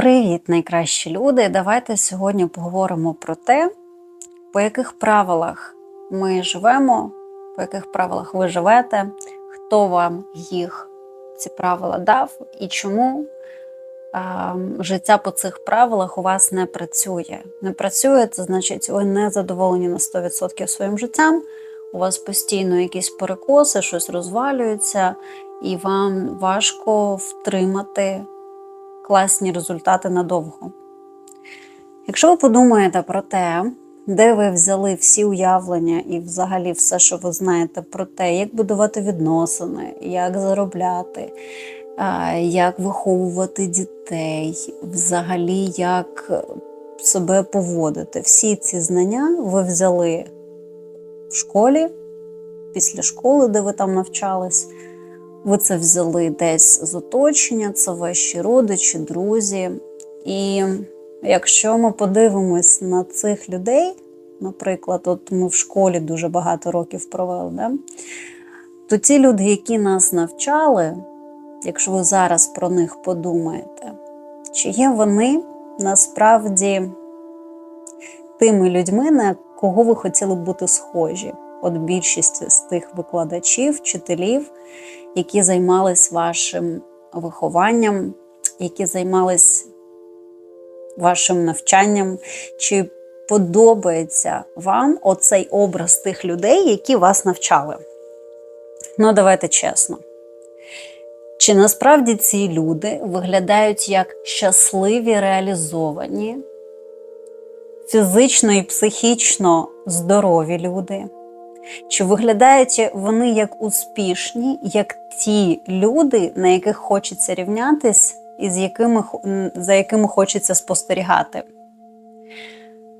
Привіт, найкращі люди! Давайте сьогодні поговоримо про те, по яких правилах ми живемо, по яких правилах ви живете, хто вам їх ці правила дав і чому а, життя по цих правилах у вас не працює. Не працює, це значить, ви не задоволені на 100% своїм життям. У вас постійно якісь перекоси, щось розвалюється, і вам важко втримати класні результати надовго. Якщо ви подумаєте про те, де ви взяли всі уявлення і взагалі все, що ви знаєте про те, як будувати відносини, як заробляти, як виховувати дітей, взагалі, як себе поводити, всі ці знання ви взяли в школі, після школи, де ви там навчались. Ви це взяли десь з оточення, це ваші родичі, друзі. І якщо ми подивимось на цих людей, наприклад, от ми в школі дуже багато років провели, да? то ті люди, які нас навчали, якщо ви зараз про них подумаєте, чи є вони насправді тими людьми, на кого ви хотіли б бути схожі? От більшість з тих викладачів, вчителів, які займались вашим вихованням, які займались вашим навчанням, чи подобається вам оцей образ тих людей, які вас навчали? Ну, давайте чесно. Чи насправді ці люди виглядають як щасливі, реалізовані, фізично і психічно здорові люди? Чи виглядають вони як успішні, як ті люди, на яких хочеться рівнятись, і з якими, за якими хочеться спостерігати?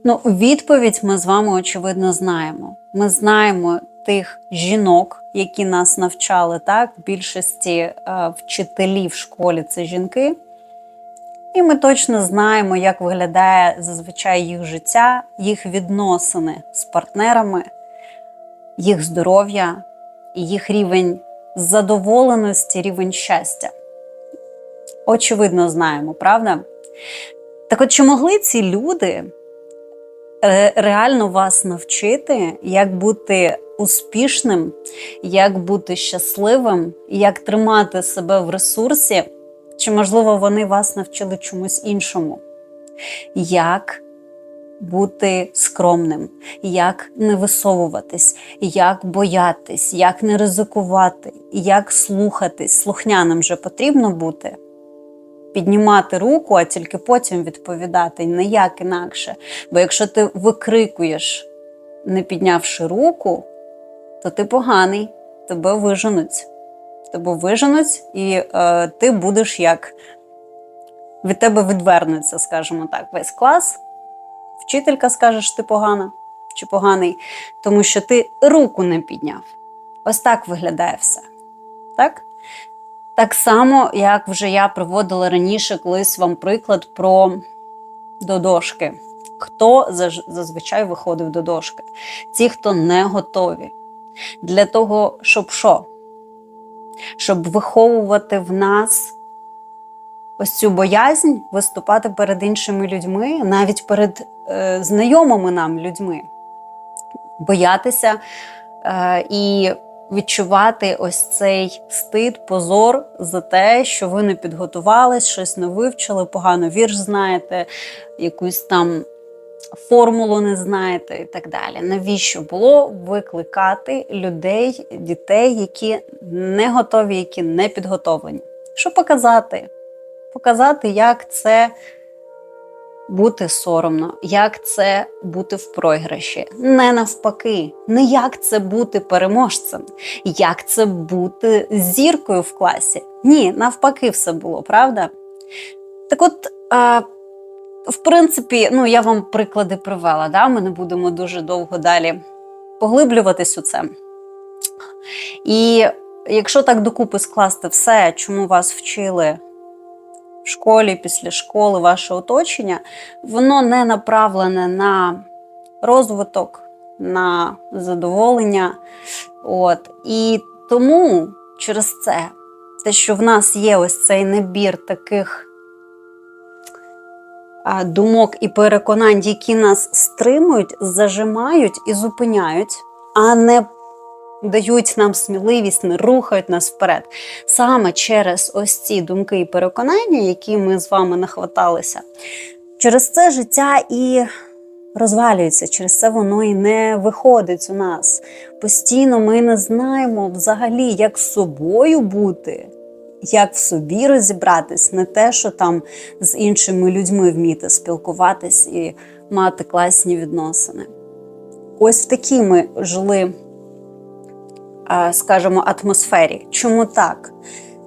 Ну, відповідь ми з вами, очевидно, знаємо. Ми знаємо тих жінок, які нас навчали, так, в більшості е, вчителів в школі це жінки. І ми точно знаємо, як виглядає зазвичай їх життя, їх відносини з партнерами їх здоров'я їх рівень задоволеності, рівень щастя. Очевидно, знаємо, правда? Так от, чи могли ці люди реально вас навчити, як бути успішним, як бути щасливим, як тримати себе в ресурсі? Чи, можливо, вони вас навчили чомусь іншому? Як бути скромним, як не висовуватись, як боятись, як не ризикувати, як слухатись. Слухняним вже потрібно бути. Піднімати руку, а тільки потім відповідати ніяк інакше. Бо якщо ти викрикуєш, не піднявши руку, то ти поганий, тебе виженуть. Тебе виженуть, і е, ти будеш як від тебе відвернеться, скажімо так, весь клас вчителька скаже, що ти погана чи поганий, тому що ти руку не підняв. Ось так виглядає все. Так? Так само, як вже я приводила раніше колись вам приклад про додошки. Хто зазвичай виходив до дошки? Ті, хто не готові. Для того, щоб що? Щоб виховувати в нас ось цю боязнь виступати перед іншими людьми, навіть перед е, знайомими нам людьми, боятися е, і відчувати ось цей стид, позор за те, що ви не підготувались, щось не вивчили, погано вірш знаєте, якусь там. Формулу не знаєте і так далі. Навіщо було викликати людей, дітей, які не готові, які не підготовлені? Що показати? Показати, як це бути соромно, як це бути в програші. Не навпаки, не як це бути переможцем, як це бути зіркою в класі. Ні, навпаки, все було, правда? Так от. А, в принципі, ну я вам приклади привела, да? ми не будемо дуже довго далі поглиблюватись у це. І якщо так докупи скласти все, чому вас вчили в школі, після школи, ваше оточення, воно не направлене на розвиток, на задоволення. От. І тому через це, те, що в нас є ось цей набір таких думок і переконань, які нас стримують, зажимають і зупиняють, а не дають нам сміливість, не рухають нас вперед. Саме через ось ці думки і переконання, які ми з вами нахваталися, через це життя і розвалюється, через це воно і не виходить у нас. Постійно ми не знаємо взагалі, як з собою бути. Як в собі розібратись, не те, що там з іншими людьми вміти спілкуватись і мати класні відносини. Ось в такій ми жили, скажімо, атмосфері. Чому так?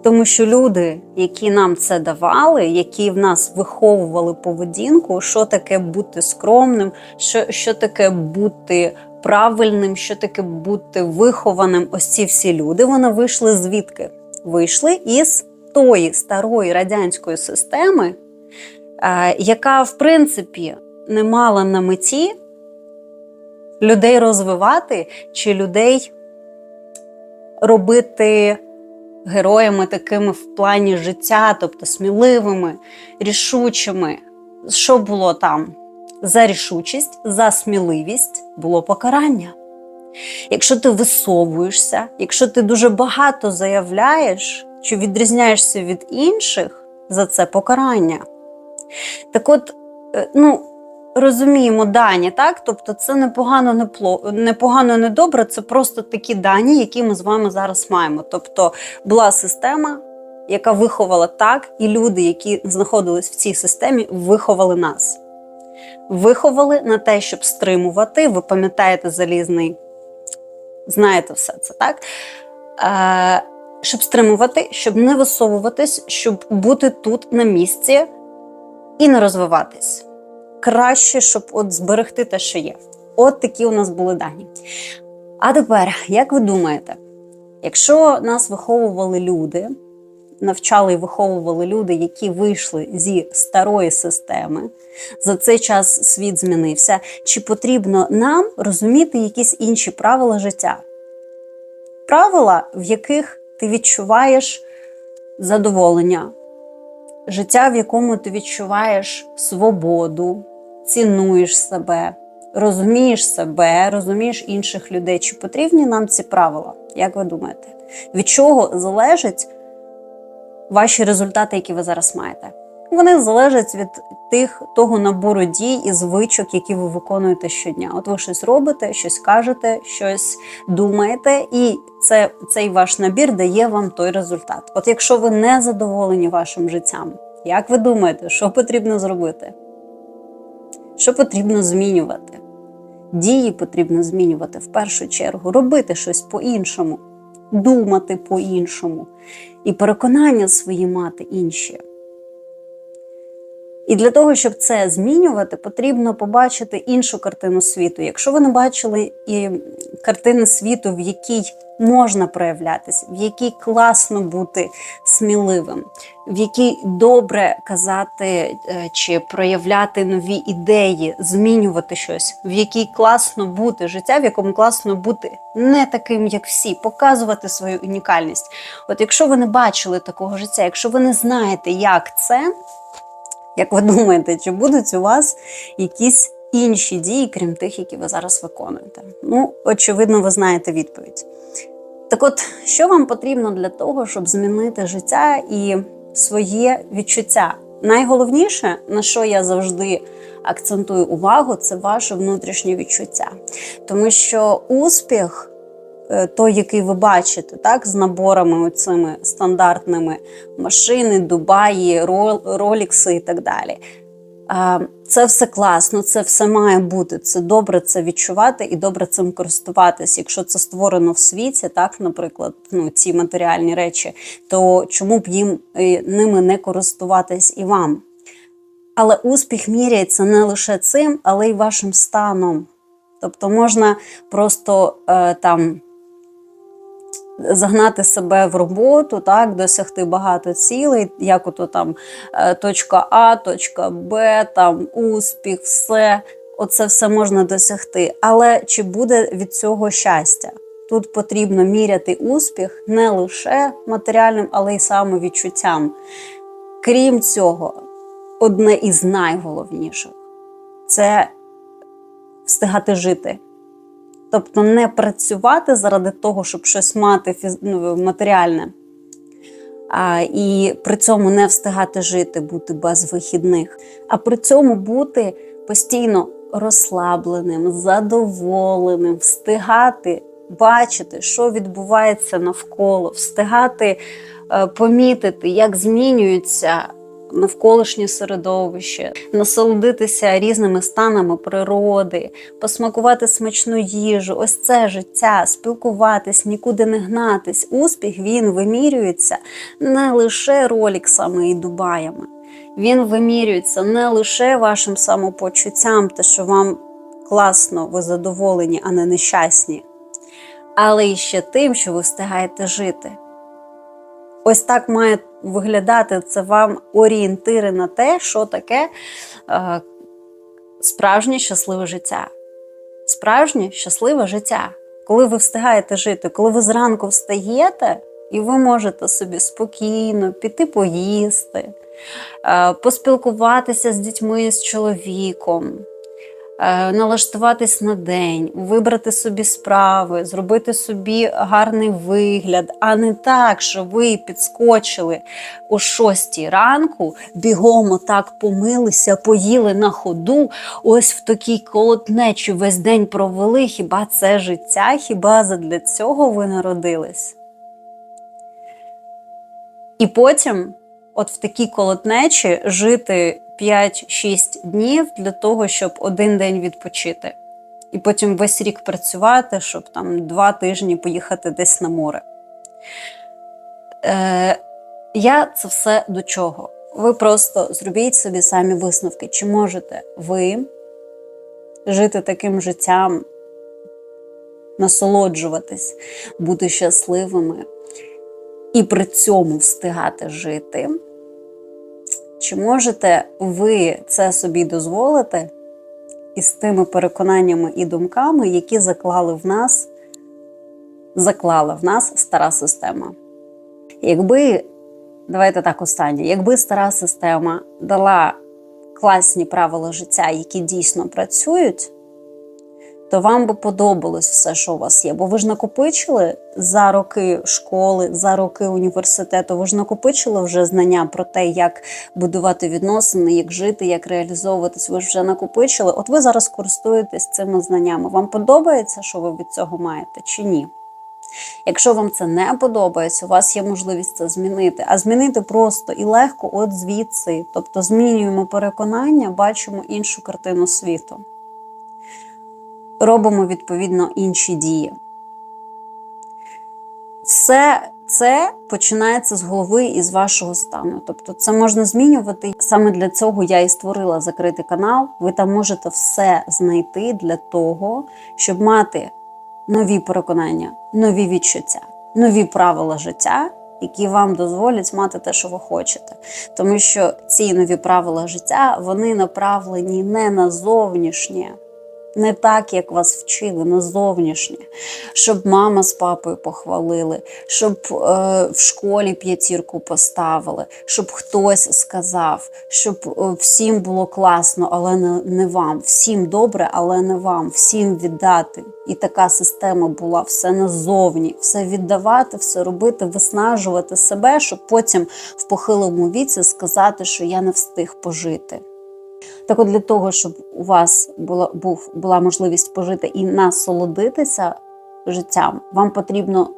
Тому що люди, які нам це давали, які в нас виховували поведінку, що таке бути скромним, що, що таке бути правильним, що таке бути вихованим, ось ці всі люди, вони вийшли звідки? Вийшли із тої старої радянської системи, е, яка, в принципі, не мала на меті людей розвивати чи людей робити героями такими в плані життя, тобто сміливими, рішучими. Що було там? За рішучість, за сміливість було покарання. Якщо ти висовуєшся, якщо ти дуже багато заявляєш, чи відрізняєшся від інших, за це покарання. Так от, е, ну, розуміємо дані, так? Тобто це непогано, не пло- непогано, не добре, це просто такі дані, які ми з вами зараз маємо. Тобто була система, яка виховала так, і люди, які знаходились в цій системі, виховали нас. Виховали на те, щоб стримувати. Ви пам'ятаєте залізний, знаєте все це, так? Е, щоб стримувати, щоб не висовуватись, щоб бути тут на місці і не розвиватись. Краще, щоб от зберегти те, що є. От такі у нас були дані. А тепер, як ви думаєте, якщо нас виховували люди, навчали і виховували люди, які вийшли зі старої системи, за цей час світ змінився, чи потрібно нам розуміти якісь інші правила життя? Правила, в яких ти відчуваєш задоволення, життя, в якому ти відчуваєш свободу, цінуєш себе, розумієш себе, розумієш інших людей. Чи потрібні нам ці правила? Як ви думаєте? Від чого залежать ваші результати, які ви зараз маєте? Вони залежать від тих того набору дій і звичок, які ви виконуєте щодня. От ви щось робите, щось кажете, щось думаєте, і це, цей ваш набір дає вам той результат. От якщо ви не задоволені вашим життям, як ви думаєте, що потрібно зробити? Що потрібно змінювати? Дії потрібно змінювати в першу чергу, робити щось по-іншому, думати по-іншому, і переконання свої мати інші. І для того, щоб це змінювати, потрібно побачити іншу картину світу. Якщо ви не бачили і картини світу, в якій можна проявлятися, в якій класно бути сміливим, в якій добре казати е, чи проявляти нові ідеї, змінювати щось, в якій класно бути життя, в якому класно бути не таким, як всі, показувати свою унікальність. От якщо ви не бачили такого життя, якщо ви не знаєте, як це. Як ви думаєте, чи будуть у вас якісь інші дії, крім тих, які ви зараз виконуєте? Ну, очевидно, ви знаєте відповідь. Так от, що вам потрібно для того, щоб змінити життя і своє відчуття? Найголовніше, на що я завжди акцентую увагу, це ваше внутрішнє відчуття. Тому що успіх е, той, який ви бачите, так, з наборами цими стандартними машини, Дубаї, Ролікси і так далі. Це все класно, це все має бути. Це добре це відчувати і добре цим користуватись. Якщо це створено в світі, так, наприклад, ну, ці матеріальні речі, то чому б їм е, ними не користуватись і вам? Але успіх міряється не лише цим, але й вашим станом. Тобто можна просто е, там загнати себе в роботу, так, досягти багато цілей, як ото там е, точка А, точка Б, там успіх, все. Оце все можна досягти. Але чи буде від цього щастя? Тут потрібно міряти успіх не лише матеріальним, але й самовідчуттям. Крім цього, одне із найголовніших це встигати жити. Тобто не працювати заради того, щоб щось мати фіз... ну, матеріальне, а, і при цьому не встигати жити, бути без вихідних, а при цьому бути постійно розслабленим, задоволеним, встигати бачити, що відбувається навколо, встигати е, помітити, як змінюється навколишнє середовище, насолодитися різними станами природи, посмакувати смачну їжу. Ось це життя, спілкуватись, нікуди не гнатись. Успіх він вимірюється не лише роліксами і дубаями. Він вимірюється не лише вашим самопочуттям, те, що вам класно, ви задоволені, а не нещасні, але і ще тим, що ви встигаєте жити. Ось так має виглядати це вам орієнтири на те, що таке е, справжнє щасливе життя. Справжнє щасливе життя. Коли ви встигаєте жити, коли ви зранку встаєте, і ви можете собі спокійно піти поїсти, е, поспілкуватися з дітьми, з чоловіком. Е, налаштуватись на день, вибрати собі справи, зробити собі гарний вигляд, а не так, що ви підскочили о 6 ранку, бігом отак помилися, поїли на ходу, ось в такій колотнечі весь день провели. Хіба це життя? Хіба задля цього ви народились? І потім, от в такій колотнечі, жити 5-6 днів для того, щоб один день відпочити. І потім весь рік працювати, щоб там два тижні поїхати десь на море. Е, Я це все до чого? Ви просто зробіть собі самі висновки, чи можете ви жити таким життям, насолоджуватись, бути щасливими і при цьому встигати жити. Чи можете ви це собі дозволити із тими переконаннями і думками, які заклали в нас, заклала в нас стара система? Якби, давайте так останнє, якби стара система дала класні правила життя, які дійсно працюють, то вам би подобалось все, що у вас є. Бо ви ж накопичили за роки школи, за роки університету, ви ж накопичили вже знання про те, як будувати відносини, як жити, як реалізовуватись. Ви ж вже накопичили. От ви зараз користуєтесь цими знаннями. Вам подобається, що ви від цього маєте, чи ні? Якщо вам це не подобається, у вас є можливість це змінити. А змінити просто і легко, от звідси. Тобто змінюємо переконання, бачимо іншу картину світу робимо відповідно інші дії. Все це починається з голови і з вашого стану. Тобто, це можна змінювати. Саме для цього я і створила закритий канал. Ви там можете все знайти для того, щоб мати нові переконання, нові відчуття, нові правила життя. Які вам дозволять мати те, що ви хочете, тому що ці нові правила життя вони направлені не на зовнішнє, не так, як вас вчили, на зовнішнє, щоб мама з папою похвалили, щоб е, в школі п'ятірку поставили, щоб хтось сказав, щоб е, всім було класно, але не, не вам. Всім добре, але не вам, всім віддати. І така система була все назовні, все віддавати, все робити, виснажувати себе, щоб потім в похилому віці сказати, що я не встиг пожити. Так от для того, щоб у вас була був, була можливість пожити і насолодитися життям, вам потрібно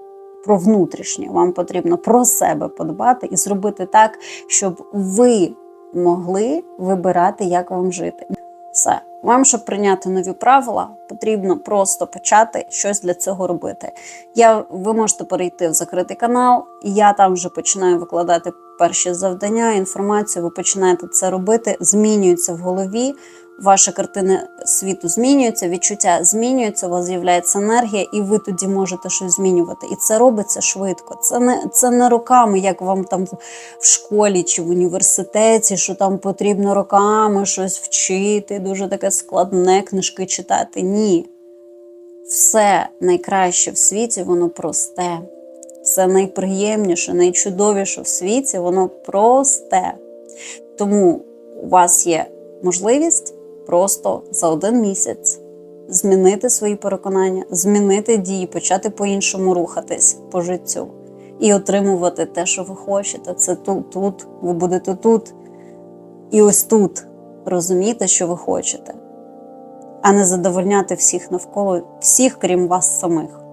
про внутрішнє, вам потрібно про себе подбати і зробити так, щоб ви могли вибирати, як вам жити. Все. Вам, щоб прийняти нові правила, потрібно просто почати щось для цього робити. Я, Ви можете перейти в закритий канал, і я там вже починаю викладати перші завдання, інформацію. Ви починаєте це робити, змінюється в голові. Ваша картина світу змінюється, відчуття змінюється, у вас з'являється енергія, і ви тоді можете щось змінювати. І це робиться швидко. Це не це не роками, як вам там в школі чи в університеті, що там потрібно роками щось вчити, дуже таке складне книжки читати. Ні. Все найкраще в світі, воно просте. Все найприємніше, найчудовіше в світі, воно просте. Тому у вас є можливість просто за один місяць змінити свої переконання, змінити дії, почати по-іншому рухатись по життю і отримувати те, що ви хочете. Це тут, тут, ви будете тут і ось тут розуміти, що ви хочете, а не задовольняти всіх навколо, всіх, крім вас самих.